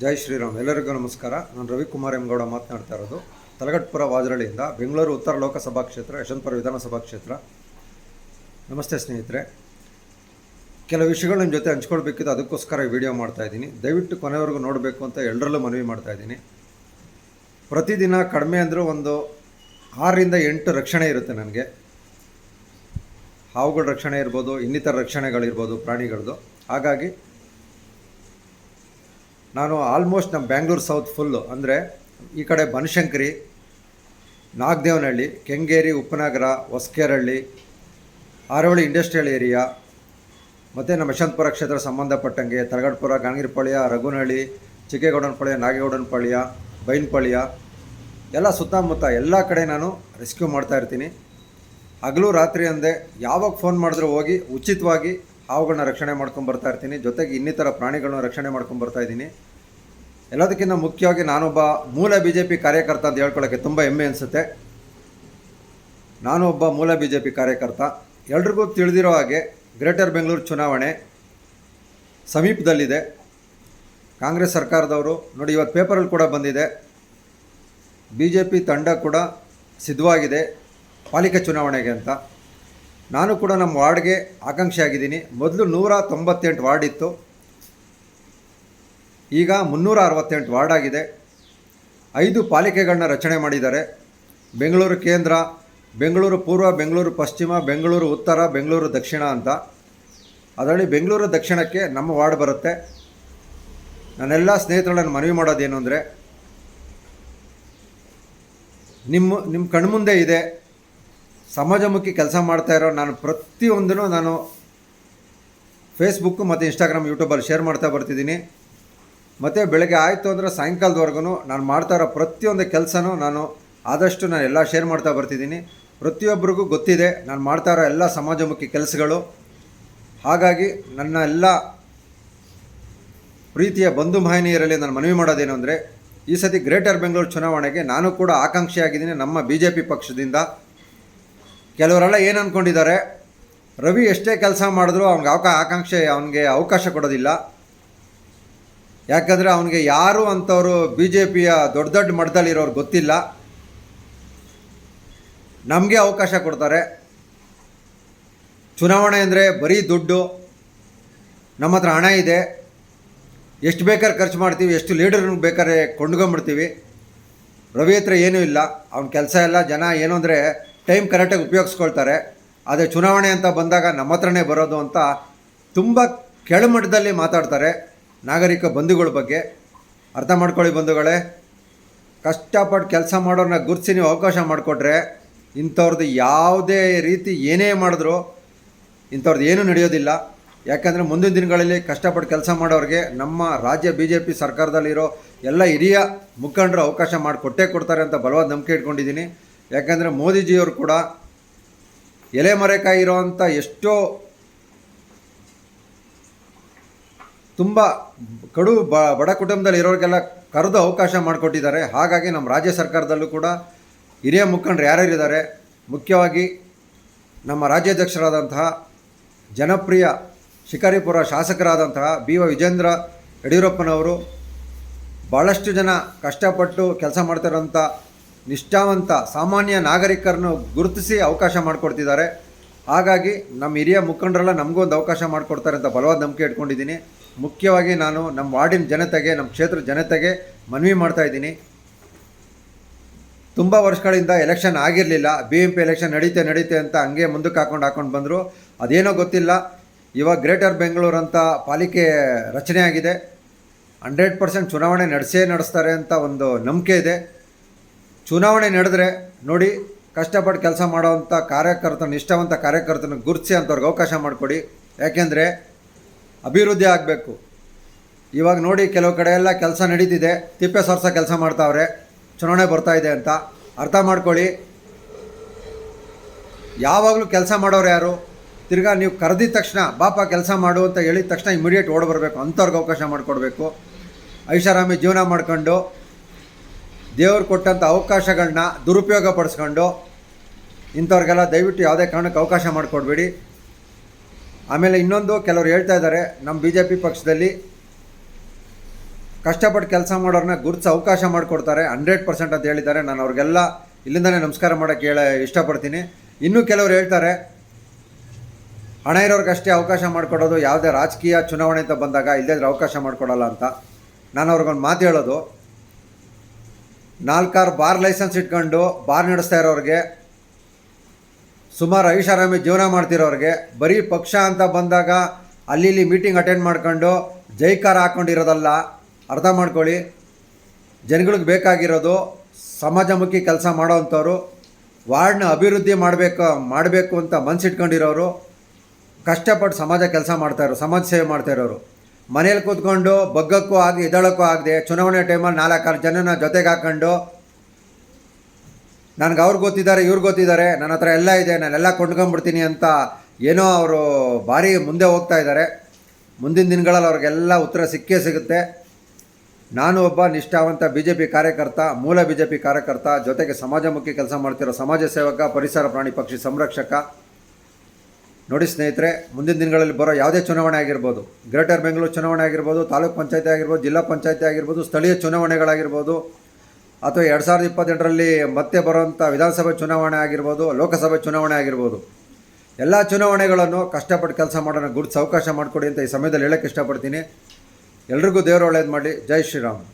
ಜೈ ಶ್ರೀರಾಮ್. ಎಲ್ಲರಿಗೂ ನಮಸ್ಕಾರ. ನಾನು ರವಿಕುಮಾರ್ ಎಮ್ಗೌಡ ಮಾತನಾಡ್ತಾ ಇರೋದು. ತಲಗಟ್ಪುರ ವಾಜರಳಿಯಿಂದ ಬೆಂಗಳೂರು ಉತ್ತರ ಲೋಕಸಭಾ ಕ್ಷೇತ್ರ, ಯಶವಂತಪುರ ವಿಧಾನಸಭಾ ಕ್ಷೇತ್ರ. ನಮಸ್ತೆ ಸ್ನೇಹಿತರೆ. ಕೆಲವು ವಿಷಯಗಳು ನಿಮ್ಮ ಜೊತೆ ಹಂಚ್ಕೊಳ್ಬೇಕಿದ್ದು ಅದಕ್ಕೋಸ್ಕರ ಈ ವಿಡಿಯೋ ಮಾಡ್ತಾ ಇದ್ದೀನಿ. ದಯವಿಟ್ಟು ಕೊನೆವರೆಗೂ ನೋಡಬೇಕು ಅಂತ ಎಲ್ಲರಲ್ಲೂ ಮನವಿ ಮಾಡ್ತಾ ಇದ್ದೀನಿ. ಪ್ರತಿದಿನ ಕಡಿಮೆ ಅಂದರೂ ಒಂದು ಆರರಿಂದ ಎಂಟು ರಕ್ಷಣೆ ಇರುತ್ತೆ ನನಗೆ. ಹಾವುಗಳ ರಕ್ಷಣೆ ಇರ್ಬೋದು, ಇನ್ನಿತರ ರಕ್ಷಣೆಗಳಿರ್ಬೋದು ಪ್ರಾಣಿಗಳದ್ದು ಹಾಗಾಗಿ ನಾನು ಆಲ್ಮೋಸ್ಟ್ ನಮ್ಮ ಬ್ಯಾಂಗ್ಳೂರು ಸೌತ್ ಫುಲ್ಲು ಅಂದರೆ ಈ ಕಡೆ ಬನಶಂಕರಿ ನಾಗದೇವನಹಳ್ಳಿ ಕೆಂಗೇರಿ ಉಪನಗರ ಹೊಸಕೇರಹಳ್ಳಿ ಆರೋಳಿ ಇಂಡಸ್ಟ್ರಿಯಲ್ ಏರಿಯಾ ಮತ್ತು ನಮ್ಮ ಯಶವಂತಪುರ ಕ್ಷೇತ್ರ ಸಂಬಂಧಪಟ್ಟಂಗೆ ತರಗಡ್ಪುರ ಗಾಣಗಿರಿಪಾಳ್ಯ ರಘುನಹಳ್ಳಿ ಚಿಕ್ಕೇಗೌಡನಪಾಳ್ಯ ನಾಗೇಗೌಡನಪಾಳ್ಯ ಬೈನ್ಪಾಳ್ಯ ಎಲ್ಲ ಸುತ್ತಮುತ್ತ ಎಲ್ಲ ಕಡೆ ನಾನು ರೆಸ್ಕ್ಯೂ ಮಾಡ್ತಾ ಇರ್ತೀನಿ. ಹಗಲು ರಾತ್ರಿ ಅಂದೆ ಯಾವಾಗ ಫೋನ್ ಮಾಡಿದ್ರೂ ಹೋಗಿ ಉಚಿತವಾಗಿ ಹಾವುಗಳನ್ನ ರಕ್ಷಣೆ ಮಾಡ್ಕೊಂಡು ಬರ್ತಾ ಇರ್ತೀನಿ. ಜೊತೆಗೆ ಇನ್ನಿತರ ಪ್ರಾಣಿಗಳನ್ನ ರಕ್ಷಣೆ ಮಾಡ್ಕೊಂಡು ಬರ್ತಾ ಇದ್ದೀನಿ. ಎಲ್ಲದಕ್ಕಿಂತ ಮುಖ್ಯವಾಗಿ ನಾನೊಬ್ಬ ಮೂಲ ಬಿ ಜೆ ಪಿ ಕಾರ್ಯಕರ್ತ ಅಂತ ಹೇಳ್ಕೊಳ್ಳೋಕ್ಕೆ ತುಂಬ ಹೆಮ್ಮೆ ಅನಿಸುತ್ತೆ. ನಾನು ಒಬ್ಬ ಮೂಲ ಬಿ ಜೆ ಪಿ ಕಾರ್ಯಕರ್ತ. ಎಲ್ರಿಗೂ ತಿಳಿದಿರೋ ಹಾಗೆ ಗ್ರೇಟರ್ ಬೆಂಗಳೂರು ಚುನಾವಣೆ ಸಮೀಪದಲ್ಲಿದೆ. ಕಾಂಗ್ರೆಸ್ ಸರ್ಕಾರದವರು ನೋಡಿ, ಇವತ್ತು ಪೇಪರಲ್ಲಿ ಕೂಡ ಬಂದಿದೆ. ಬಿ ಜೆ ಪಿ ತಂಡ ಕೂಡ ಸಿದ್ಧವಾಗಿದೆ ಪಾಲಿಕೆ ಚುನಾವಣೆಗೆ ಅಂತ. ನಾನು ಕೂಡ ನಮ್ಮ ವಾರ್ಡ್ಗೆ ಆಕಾಂಕ್ಷಿ ಆಗಿದ್ದೀನಿ ಮೊದಲು ನೂರ ತೊಂಬತ್ತೆಂಟು ವಾರ್ಡ್ ಇತ್ತು. ಈಗ ಮುನ್ನೂರ ಅರವತ್ತೆಂಟು ವಾರ್ಡ್ ಆಗಿದೆ ಐದು ಪಾಲಿಕೆಗಳನ್ನ ರಚನೆ ಮಾಡಿದ್ದಾರೆ. ಬೆಂಗಳೂರು ಕೇಂದ್ರ, ಬೆಂಗಳೂರು ಪೂರ್ವ, ಬೆಂಗಳೂರು ಪಶ್ಚಿಮ, ಬೆಂಗಳೂರು ಉತ್ತರ, ಬೆಂಗಳೂರು ದಕ್ಷಿಣ ಅಂತ. ಅದರಲ್ಲಿ ಬೆಂಗಳೂರು ದಕ್ಷಿಣಕ್ಕೆ ನಮ್ಮ ವಾರ್ಡ್ ಬರುತ್ತೆ. ನಾನೆಲ್ಲ ಸ್ನೇಹಿತರನ್ನು ಮನವಿ ಮಾಡೋದೇನು ಅಂದರೆ, ನಿಮ್ಮ ನಿಮ್ಮ ಕಣ್ಮುಂದೆ ಇದೆ. ಸಮಾಜಮುಖಿ ಕೆಲಸ ಮಾಡ್ತಾ ಇರೋ ನಾನು ಪ್ರತಿಯೊಂದನ್ನು ನಾನು ಫೇಸ್ಬುಕ್ಕು ಮತ್ತು ಇನ್ಸ್ಟಾಗ್ರಾಮ್ ಯೂಟ್ಯೂಬಲ್ಲಿ ಶೇರ್ ಮಾಡ್ತಾ ಬರ್ತಿದ್ದೀನಿ. ಮತ್ತು ಬೆಳಗ್ಗೆ ಆಯಿತು ಅಂದರೆ ಸಾಯಂಕಾಲದವರೆಗೂ ನಾನು ಮಾಡ್ತಾ ಇರೋ ಪ್ರತಿಯೊಂದು ಕೆಲಸನೂ ನಾನು ಆದಷ್ಟು ನಾನು ಎಲ್ಲ ಶೇರ್ ಮಾಡ್ತಾ ಬರ್ತಿದ್ದೀನಿ. ಪ್ರತಿಯೊಬ್ಬರಿಗೂ ಗೊತ್ತಿದೆ ನಾನು ಮಾಡ್ತಾ ಇರೋ ಎಲ್ಲ ಸಮಾಜಮುಖಿ ಕೆಲಸಗಳು. ಹಾಗಾಗಿ ನನ್ನ ಎಲ್ಲ ಪ್ರೀತಿಯ ಬಂಧು ಮಾಹಿನಿಯರಲ್ಲಿ ನಾನು ಮನವಿ ಮಾಡೋದೇನು ಅಂದರೆ, ಈ ಸತಿ ಗ್ರೇಟರ್ ಬೆಂಗಳೂರು ಚುನಾವಣೆಗೆ ನಾನು ಕೂಡ ಆಕಾಂಕ್ಷಿಯಾಗಿದ್ದೀನಿ ನಮ್ಮ ಬಿ ಜೆ ಪಿ ಪಕ್ಷದಿಂದ. ಕೆಲವರೆಲ್ಲ ಏನು ಅಂದ್ಕೊಂಡಿದ್ದಾರೆ ರವಿ ಎಷ್ಟೇ ಕೆಲಸ ಮಾಡಿದ್ರು ಅವ್ನಿಗೆ ಅವಕ ಆಕಾಂಕ್ಷೆ ಅವನಿಗೆ ಅವಕಾಶ ಕೊಡೋದಿಲ್ಲ. ಯಾಕಂದರೆ ಅವನಿಗೆ ಯಾರು ಅಂಥವರು ಬಿ ಜೆ ಪಿಯ ದೊಡ್ಡ ದೊಡ್ಡ ಮಟ್ಟದಲ್ಲಿರೋರು ಗೊತ್ತಿಲ್ಲ. ನಮಗೆ ಅವಕಾಶ ಕೊಡ್ತಾರೆ. ಚುನಾವಣೆ ಅಂದರೆ ಬರೀ ದುಡ್ಡು, ನಮ್ಮ ಹತ್ರ ಹಣ ಇದೆ. ಎಷ್ಟು ಬೇಕಾದ್ರೆ ಖರ್ಚು ಮಾಡ್ತೀವಿ, ಎಷ್ಟು ಲೀಡರ್ನ ಬೇಕಾದ್ರೆ ಕೊಂಡ್ಕೊಂಬಿಡ್ತೀವಿ ರವಿ ಹತ್ರ ಏನೂ ಇಲ್ಲ. ಅವ್ನ ಕೆಲಸ ಎಲ್ಲ ಜನ ಏನು ಅಂದರೆ ಟೈಮ್ ಕರೆಕ್ಟಾಗಿ ಉಪಯೋಗಿಸ್ಕೊಳ್ತಾರೆ. ಆದರೆ ಚುನಾವಣೆ ಅಂತ ಬಂದಾಗ ನಮ್ಮ ಹತ್ರನೇ ಬರೋದು ಅಂತ ತುಂಬ ಕೆಳಮಟ್ಟದಲ್ಲಿ ಮಾತಾಡ್ತಾರೆ. ನಾಗರಿಕ ಬಂಧುಗಳ ಬಗ್ಗೆ ಅರ್ಥ ಮಾಡ್ಕೊಳ್ಳಿ ಬಂಧುಗಳೇ. ಕಷ್ಟಪಟ್ಟು ಕೆಲಸ ಮಾಡೋರನ್ನ ಗುರುತಿಸಿ ನೀವು ಅವಕಾಶ ಮಾಡಿಕೊಟ್ರೆ ಇಂಥವ್ರದ್ದು ಯಾವುದೇ ರೀತಿ ಏನೇ ಮಾಡಿದ್ರು ಇಂಥವ್ರದ್ದು ಏನೂ ನಡೆಯೋದಿಲ್ಲ. ಯಾಕಂದರೆ ಮುಂದಿನ ದಿನಗಳಲ್ಲಿ ಕಷ್ಟಪಟ್ಟು ಕೆಲಸ ಮಾಡೋರಿಗೆ ನಮ್ಮ ರಾಜ್ಯ ಬಿ ಜೆ ಪಿ ಸರ್ಕಾರದಲ್ಲಿರೋ ಎಲ್ಲ ಹಿರಿಯ ಮುಖಂಡರು ಅವಕಾಶ ಮಾಡಿಕೊಟ್ಟೇ ಕೊಡ್ತಾರೆ ಅಂತ ಬಲವಾದ ನಂಬಿಕೆ ಇಟ್ಕೊಂಡಿದ್ದೀನಿ. ಯಾಕಂದರೆ ಮೋದಿಜಿಯವರು ಕೂಡ ಎಲೆ ಮರೆಕಾಯಿ ಇರೋವಂಥ ಎಷ್ಟೋ ತುಂಬ ಕಡು ಬ, ಬಡ ಕುಟುಂಬದಲ್ಲಿ ಇರೋರಿಗೆಲ್ಲ ಕರೆದು ಅವಕಾಶ ಮಾಡಿಕೊಟ್ಟಿದ್ದಾರೆ. ಹಾಗಾಗಿ ನಮ್ಮ ರಾಜ್ಯ ಸರ್ಕಾರದಲ್ಲೂ ಕೂಡ ಹಿರಿಯ ಮುಖಂಡರು ಯಾರ್ಯಾರಿದ್ದಾರೆ ಮುಖ್ಯವಾಗಿ ನಮ್ಮ ರಾಜ್ಯಾಧ್ಯಕ್ಷರಾದಂತಹ ಜನಪ್ರಿಯ ಶಿಕಾರಿಪುರ ಶಾಸಕರಾದಂತಹ ಬಿ ವ ವಿಜೇಂದ್ರ ಯಡಿಯೂರಪ್ಪನವರು ಭಾಳಷ್ಟು ಜನ ಕಷ್ಟಪಟ್ಟು ಕೆಲಸ ಮಾಡ್ತಿರೋಂಥ ನಿಷ್ಠಾವಂತ ಸಾಮಾನ್ಯ ನಾಗರಿಕರನ್ನು ಗುರುತಿಸಿ ಅವಕಾಶ ಮಾಡಿಕೊಡ್ತಿದ್ದಾರೆ. ಹಾಗಾಗಿ ನಮ್ಮ ಹಿರಿಯ ಮುಖಂಡರೆಲ್ಲ ನಮಗೂ ಒಂದು ಅವಕಾಶ ಮಾಡಿಕೊಡ್ತಾರೆ ಅಂತ ಬಲವಾದ ನಂಬಿಕೆ ಇಟ್ಕೊಂಡಿದ್ದೀನಿ. ಮುಖ್ಯವಾಗಿ ನಾನು ನಮ್ಮ ವಾರ್ಡಿನ ಜನತೆಗೆ, ನಮ್ಮ ಕ್ಷೇತ್ರದ ಜನತೆಗೆ ಮನವಿ ಮಾಡ್ತಾ ಇದ್ದೀನಿ. ತುಂಬ ವರ್ಷಗಳಿಂದ ಎಲೆಕ್ಷನ್ ಆಗಿರಲಿಲ್ಲ. ಬಿ ಎಂ ಪಿ ಎಲೆಕ್ಷನ್ ನಡೀತೆ ನಡೀತೆ ಅಂತ ಹಂಗೆ ಮುಂದಕ್ಕೆ ಹಾಕೊಂಡು ಹಾಕೊಂಡು ಬಂದರು. ಅದೇನೋ ಗೊತ್ತಿಲ್ಲ. ಇವಾಗ ಗ್ರೇಟರ್ ಬೆಂಗಳೂರು ಅಂತ ಪಾಲಿಕೆ ರಚನೆ ಆಗಿದೆ. ಹಂಡ್ರೆಡ್ ಪರ್ಸೆಂಟ್ ಚುನಾವಣೆ ನಡೆಸೇ ನಡೆಸ್ತಾರೆ ಅಂತ ಒಂದು ನಂಬಿಕೆ ಇದೆ. ಚುನಾವಣೆ ನಡೆದ್ರೆ ನೋಡಿ, ಕಷ್ಟಪಟ್ಟು ಕೆಲಸ ಮಾಡೋವಂಥ ಕಾರ್ಯಕರ್ತನ ಇಷ್ಟವಂತ ಕಾರ್ಯಕರ್ತನ ಗುರುತಿಸಿ ಅಂಥವ್ರಿಗೆ ಅವಕಾಶ ಮಾಡಿಕೊಡಿ. ಯಾಕೆಂದರೆ ಅಭಿವೃದ್ಧಿ ಆಗಬೇಕು. ಇವಾಗ ನೋಡಿ ಕೆಲವು ಕಡೆ ಎಲ್ಲ ಕೆಲಸ ನಡೀತಿದೆ. ತಿಪ್ಪೆ ಸೊರ್ಸ ಕೆಲಸ ಮಾಡ್ತಾವ್ರೆ. ಚುನಾವಣೆ ಬರ್ತಾ ಇದೆ ಅಂತ. ಅರ್ಥ ಮಾಡ್ಕೊಳ್ಳಿ. ಯಾವಾಗಲೂ ಕೆಲಸ ಮಾಡೋರು ಯಾರು? ತಿರ್ಗಾ ನೀವು ಕರೆದಿದ ತಕ್ಷಣ, ಬಾಪ, ಕೆಲಸ ಮಾಡು ಅಂತ ಹೇಳಿದ ತಕ್ಷಣ ಇಮಿಡಿಯೇಟ್ ಓಡಿ ಬರಬೇಕು. ಅಂಥವ್ರಿಗೆ ಅವಕಾಶ ಮಾಡಿಕೊಡ್ಬೇಕು. ಐಷಾರಾಮಿ ಜೀವನ ಮಾಡ್ಕೊಂಡು, ದೇವರು ಕೊಟ್ಟಂಥ ಅವಕಾಶಗಳನ್ನ ದುರುಪಯೋಗ ಪಡಿಸ್ಕೊಂಡು, ಇಂಥವ್ರಿಗೆಲ್ಲ ದಯವಿಟ್ಟು ಯಾವುದೇ ಕಾರಣಕ್ಕೆ ಅವಕಾಶ ಮಾಡಿಕೊಡ್ಬೇಡಿ. ಆಮೇಲೆ ಇನ್ನೊಂದು ಕೆಲವರು ಹೇಳ್ತಾ ಇದ್ದಾರೆ ನಮ್ಮ ಬಿ ಜೆ ಪಿ ಪಕ್ಷದಲ್ಲಿ ಕಷ್ಟಪಟ್ಟು ಕೆಲಸ ಮಾಡೋರನ್ನ ಗುರುತಿಸಿ ಅವಕಾಶ ಮಾಡಿಕೊಡ್ತಾರೆ, ಹಂಡ್ರೆಡ್ ಪರ್ಸೆಂಟ್ ಅಂತ ಹೇಳಿದ್ದಾರೆ. ನಾನು ಅವ್ರಿಗೆಲ್ಲ ಇಲ್ಲಿಂದಲೇ ನಮಸ್ಕಾರ ಮಾಡೋಕ್ಕೆ ಹೇಳ ಇಷ್ಟಪಡ್ತೀನಿ. ಇನ್ನೂ ಕೆಲವರು ಹೇಳ್ತಾರೆ, ಹಣ ಇರೋರ್ಗಷ್ಟೇ ಅವಕಾಶ ಮಾಡಿಕೊಡೋದು, ಯಾವುದೇ ರಾಜಕೀಯ ಚುನಾವಣೆ ಅಂತ ಬಂದಾಗ ಇಲ್ಲದ್ರೆ ಅವಕಾಶ ಮಾಡಿಕೊಡಲ್ಲ ಅಂತ. ನಾನು ಅವ್ರಿಗೊಂದು ಮಾತು ಹೇಳೋದು, ನಾಲ್ಕಾರು ಬಾರ್ ಲೈಸೆನ್ಸ್ ಇಟ್ಕೊಂಡು ಬಾರ್ ನಡೆಸ್ತಾ ಇರೋರಿಗೆ ಸುಮಾರು ಐಷಾರಾಮಿ ಜೀವನ ಮಾಡ್ತಿರೋರಿಗೆ, ಬರೀ ಪಕ್ಷ ಅಂತ ಬಂದಾಗ ಅಲ್ಲಿ ಮೀಟಿಂಗ್ ಅಟೆಂಡ್ ಮಾಡ್ಕೊಂಡು ಜೈಕಾರ ಹಾಕ್ಕೊಂಡಿರೋದಲ್ಲ ಅರ್ಥ ಮಾಡ್ಕೊಳ್ಳಿ. ಜನಗಳಿಗೆ ಬೇಕಾಗಿರೋದು ಸಮಾಜಮುಖಿ ಕೆಲಸ ಮಾಡೋವಂಥವ್ರು ವಾರ್ಡ್ನ ಅಭಿವೃದ್ಧಿ ಮಾಡಬೇಕು ಮಾಡಬೇಕು ಅಂತ ಮನಸ್ಸಿಟ್ಕೊಂಡಿರೋರು ಕಷ್ಟಪಟ್ಟು ಸಮಾಜ ಕೆಲಸ ಮಾಡ್ತಾಯಿರೋ ಸಮಾಜ ಸೇವೆ ಮಾಡ್ತಾಯಿರೋರು. ಮನೇಲಿ ಕೂತ್ಕೊಂಡು ಬಗ್ಗಕ್ಕೂ ಆಗಿ ಎದಳಕ್ಕೂ ಆಗದೆ, ಚುನಾವಣೆ ಟೈಮಲ್ಲಿ ನಾಲ್ಕಾರು ಜನನ ಜೊತೆಗೆ ಹಾಕ್ಕೊಂಡು ನನಗೆ ಅವ್ರಿಗೆ ಗೊತ್ತಿದ್ದಾರೆ, ಇವ್ರು ಗೊತ್ತಿದ್ದಾರೆ, ನನ್ನ ಹತ್ರ ಎಲ್ಲ ಇದೆ, ನಾನೆಲ್ಲ ಕೊಂಡ್ಕೊಂಡ್ಬಿಡ್ತೀನಿ ಅಂತ ಏನೋ ಅವರು ಭಾರಿ ಮುಂದೆ ಹೋಗ್ತಾ ಇದ್ದಾರೆ. ಮುಂದಿನ ದಿನಗಳಲ್ಲಿ ಅವ್ರಿಗೆಲ್ಲ ಉತ್ತರ ಸಿಕ್ಕೇ ಸಿಗುತ್ತೆ. ನಾನು ಒಬ್ಬ ನಿಷ್ಠಾವಂತ ಬಿ ಜೆ ಪಿ ಕಾರ್ಯಕರ್ತ, ಮೂಲ ಬಿ ಜೆ ಪಿ ಕಾರ್ಯಕರ್ತ, ಜೊತೆಗೆ ಸಮಾಜಮುಖಿ ಕೆಲಸ ಮಾಡ್ತಿರೋ ಸಮಾಜ ಸೇವಕ, ಪರಿಸರ ಪ್ರಾಣಿ ಪಕ್ಷಿ ಸಂರಕ್ಷಕ. ನೋಡಿ ಸ್ನೇಹಿತರೆ, ಮುಂದಿನ ದಿನಗಳಲ್ಲಿ ಬರೋ ಯಾವುದೇ ಚುನಾವಣೆ ಆಗಿರ್ಬೋದು, ಗ್ರೇಟರ್ ಬೆಂಗಳೂರು ಚುನಾವಣೆ ಆಗಿರ್ಬೋದು, ತಾಲೂಕು ಪಂಚಾಯತಿ ಆಗಿರ್ಬೋದು, ಜಿಲ್ಲಾ ಪಂಚಾಯತಿ ಆಗಿರ್ಬೋದು, ಸ್ಥಳೀಯ ಚುನಾವಣೆಗಳಾಗಿರ್ಬೋದು ಅಥವಾ ಎರಡು ಸಾವಿರದ ಇಪ್ಪತ್ತೆಂಟರಲ್ಲಿ ಮತ್ತೆ ಬರುವಂಥ ವಿಧಾನಸಭೆ ಚುನಾವಣೆ ಆಗಿರ್ಬೋದು, ಲೋಕಸಭೆ ಚುನಾವಣೆ ಆಗಿರ್ಬೋದು, ಎಲ್ಲ ಚುನಾವಣೆಗಳನ್ನು ಕಷ್ಟಪಟ್ಟು ಕೆಲಸ ಮಾಡೋಣ ಗುರುತು ಅವಕಾಶ ಮಾಡಿಕೊಡಿ ಅಂತ ಈ ಸಮಯದಲ್ಲಿ ಹೇಳೋಕ್ಕೆ ಇಷ್ಟಪಡ್ತೀನಿ. ಎಲ್ರಿಗೂ ದೇವರು ಒಳ್ಳೇದು ಮಾಡಿ ಜೈ ಶ್ರೀರಾಮ್.